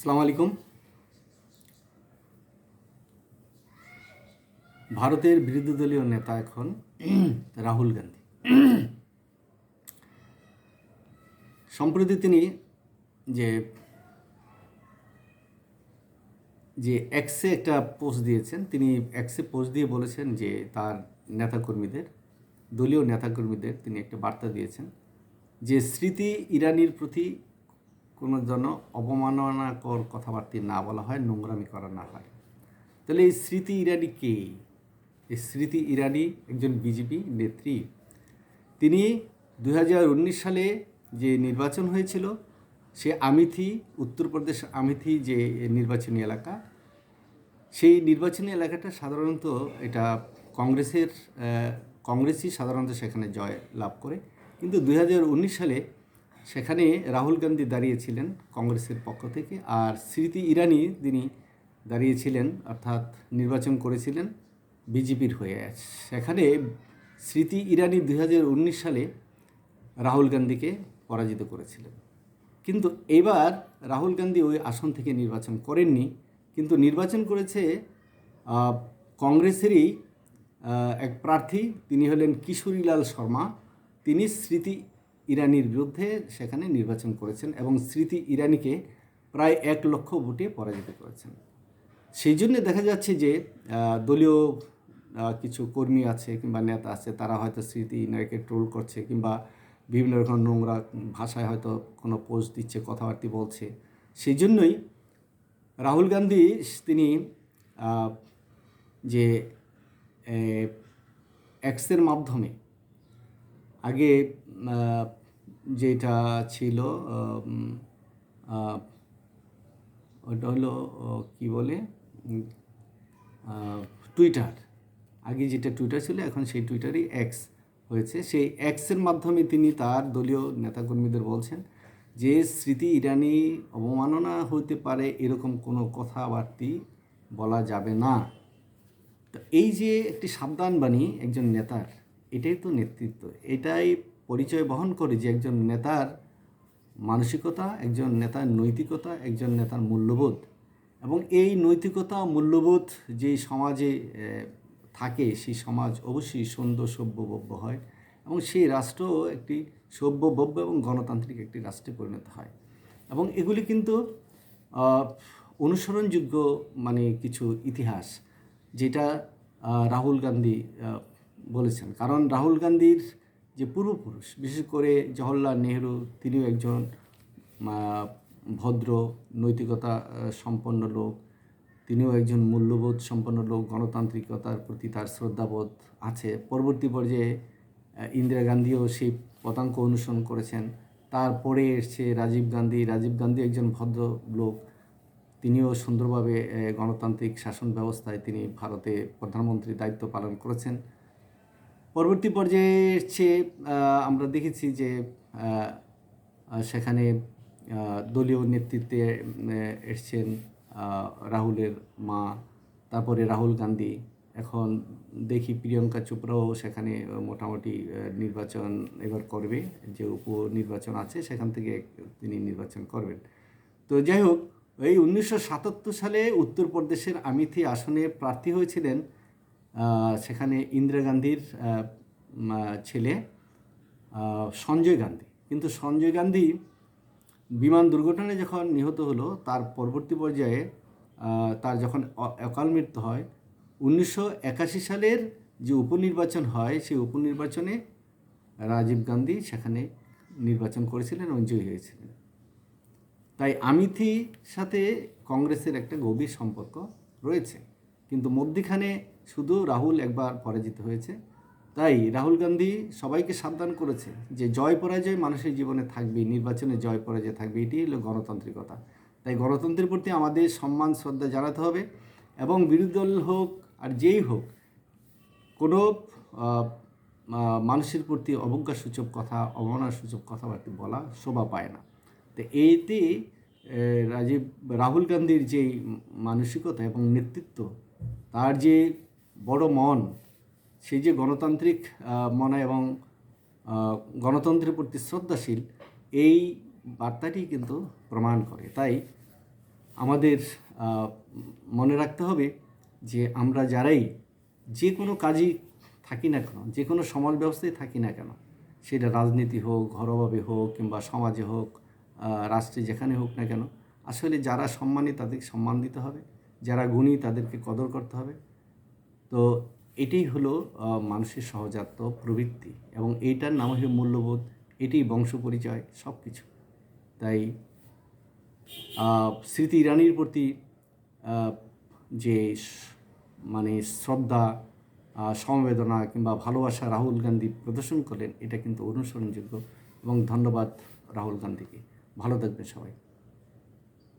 আসসালামু আলাইকুম। ভারতের বিরোধী দলীয় নেতা এখন রাহুল গান্ধী। সম্প্রতি তিনি যে যে এক্সে একটা পোস্ট দিয়েছেন, তিনি এক্সে পোস্ট দিয়ে বলেছেন যে তার নেতাকর্মীদের, দলীয় নেতাকর্মীদের তিনি একটা বার্তা দিয়েছেন যে স্মৃতি ইরানির প্রতি কোনো যেন অবমাননাকর কথাবার্তা না বলা হয়, নোংরামি করা না হয়। তাহলে এই স্মৃতি ইরানি কে? এই স্মৃতি ইরানি একজন বিজেপি নেত্রী। তিনি দু হাজার উনিশ সালে যে নির্বাচন হয়েছিল, সে আমিথি, উত্তরপ্রদেশ আমিথি যে নির্বাচনী এলাকা, সেই নির্বাচনী এলাকাটা সাধারণত এটা কংগ্রেসের কংগ্রেসই সাধারণত সেখানে জয় লাভ করে। কিন্তু দু হাজার উনিশ সালে সেখানে রাহুল গান্ধী দাঁড়িয়েছিলেন কংগ্রেসের পক্ষ থেকে আর স্মৃতি ইরানি তিনি দাঁড়িয়েছিলেন অর্থাৎ নির্বাচন করেছিলেন বিজেপির হয়ে। সেখানে স্মৃতি ইরানি দুই হাজার উনিশ সালে রাহুল গান্ধীকে পরাজিত করেছিলেন। কিন্তু এবার রাহুল গান্ধী ওই আসন থেকে নির্বাচন করেননি। কিন্তু নির্বাচন করেছে কংগ্রেসেরই এক প্রার্থী। তিনি হলেন কিশোরীলাল শর্মা। তিনি স্মৃতি ইরানির বিরুদ্ধে সেখানে নির্বাচন করেছেন এবং স্মৃতি ইরানিকে প্রায় এক লক্ষ ভোটে পরাজিত করেছেন। সেই জন্য দেখা যাচ্ছে যে দলীয় কিছু কর্মী আছে কিংবা নেতা আছে, তারা হয়তো স্মৃতি ইনাকে ট্রোল করছে কিংবা বিভিন্ন রকম নোংরা ভাষায় হয়তো কোনো পোস্ট দিচ্ছে, কথাবার্তা বলছে। সেই জন্যই রাহুল গান্ধী তিনি যে এক্সের মাধ্যমে আগে যেটা ছিল ওটা হলো কি বলে? টুইটার। আগে যেটা টুইটার ছিল, এখন সেই টুইটারই এক্স হয়েছে। সেই এক্সের মাধ্যমে তিনি তার দলীয় নেতাকর্মীদের বলছেন যে, স্মৃতি ইরানি অবমাননা হতে পারে, এরকম কোনো কথাবার্তি বলা যাবে না। তো এই যে একটি সাবধান বাণী একজন নেতার এটাই তো নেতৃত্ব। এটাই পরিচয় বহন করে যে একজন নেতার মানসিকতা, একজন নেতার নৈতিকতা, একজন নেতার মূল্যবোধ। এবং এই নৈতিকতা, মূল্যবোধ যে সমাজে থাকে, সেই সমাজ অবশ্যই সুন্দর সভ্যভব্য হয় এবং সেই রাষ্ট্র একটি সভ্যভব্য এবং গণতান্ত্রিক একটি রাষ্ট্রে পরিণত হয়। এবং এগুলি কিন্তু অনুসরণযোগ্য মানে কিছু ইতিহাস, যেটা রাহুল গান্ধী বলেছেন। কারণ রাহুল গান্ধীর যে পূর্বপুরুষ, বিশেষ করে জওহরলাল নেহরু, তিনিও একজন ভদ্র, নৈতিকতা সম্পন্ন লোক। তিনিও একজন মূল্যবোধ সম্পন্ন লোক, গণতান্ত্রিকতার প্রতি তার শ্রদ্ধাবোধ আছে। পরবর্তী পর্যায়ে ইন্দিরা গান্ধীও সেই পতাঙ্ক অনুসরণ করেছেন। তারপরে এসছে রাজীব গান্ধী। রাজীব গান্ধী একজন ভদ্র লোক। তিনিও সুন্দরভাবে গণতান্ত্রিক শাসন ব্যবস্থায় তিনি ভারতে প্রধানমন্ত্রীর দায়িত্ব পালন করেছেন। পরবর্তী পর্যায়ে এসছে আমরা দেখেছি যে সেখানে দলীয় নেতৃত্বে এসছেন রাহুলের মা, তারপরে রাহুল গান্ধী। এখন দেখি প্রিয়ঙ্কা চোপড়াও সেখানে মোটামুটি নির্বাচন এবার করবে, যে উপনির্বাচন আছে সেখান থেকে তিনি নির্বাচন করবেন। তো যাই হোক, এই উনিশশো সাতাত্তর সালে উত্তরপ্রদেশের আমিথি আসনে প্রার্থী হয়েছিলেন সেখানে ইন্দিরা গান্ধীর ছেলে সঞ্জয় গান্ধী। কিন্তু সঞ্জয় গান্ধী বিমান দুর্ঘটনায় যখন নিহত হলো, তার পরবর্তী পর্যায়ে তার যখন অকাল মৃত্যু হয়, উনিশশো একাশি সালের যে উপনির্বাচন হয়, সেই উপনির্বাচনে রাজীব গান্ধী সেখানে নির্বাচন করেছিলেন এবং জয়ী হয়েছিলেন। তাই আমিথি সাথে কংগ্রেসের একটা গভীর সম্পর্ক রয়েছে। কিন্তু মধ্যিখানে শুধু রাহুল একবার পরাজিত হয়েছে। তাই রাহুল গান্ধী সবাইকে সাবধান করেছে যে জয় পরাজয় মানুষের জীবনে থাকবে নির্বাচনে জয় পরাজয় থাকবে এটি হলো গণতান্ত্রিকতা। তাই গণতন্ত্রের প্রতি আমাদের সম্মান, শ্রদ্ধা জানাতে হবে এবং বিরোধী দল হোক আর যেই হোক, কোনো মানুষের প্রতি অবজ্ঞাসূচক কথা, অবমাননাসূচক কথাবার্তা বলা শোভা পায় না। তো এইতে রাজীব, রাহুল গান্ধীর যে মানসিকতা এবং নেতৃত্ব, তার যে বড় মন সেই যে গণতান্ত্রিক মনে এবং গণতন্ত্রের প্রতি শ্রদ্ধাশীল, এই বার্তাটি কিন্তু প্রমাণ করে। তাই আমাদের মনে রাখতে হবে যে আমরা যারাই যে কোনো কাজই থাকি না কেন, যে কোনো সমাজ ব্যবস্থায় থাকি না কেন, সেটা রাজনীতি হোক, ঘরোয়াভাবে হোক কিংবা সমাজে হোক রাষ্ট্রে যেখানে হোক না কেন, আসলে যারা সম্মানী তাদেরকে সম্মান দিতে হবে, যারা গুণী তাদেরকে কদর করতে হবে। তো এটাই হলো মানুষের সহজাত প্রবৃত্তি এবং এইটার নাম হলো মূল্যবোধ এটি বংশ পরিচয় সব কিছু তাই স্মৃতি ইরানির প্রতি যে মানে শ্রদ্ধা সমবেদনা কিংবা ভালোবাসা রাহুল গান্ধী প্রদর্শন করলেন, এটা কিন্তু অনুসরণযোগ্য এবং ধন্যবাদ রাহুল গান্ধীকে। ভালো থাকবেন সবাই।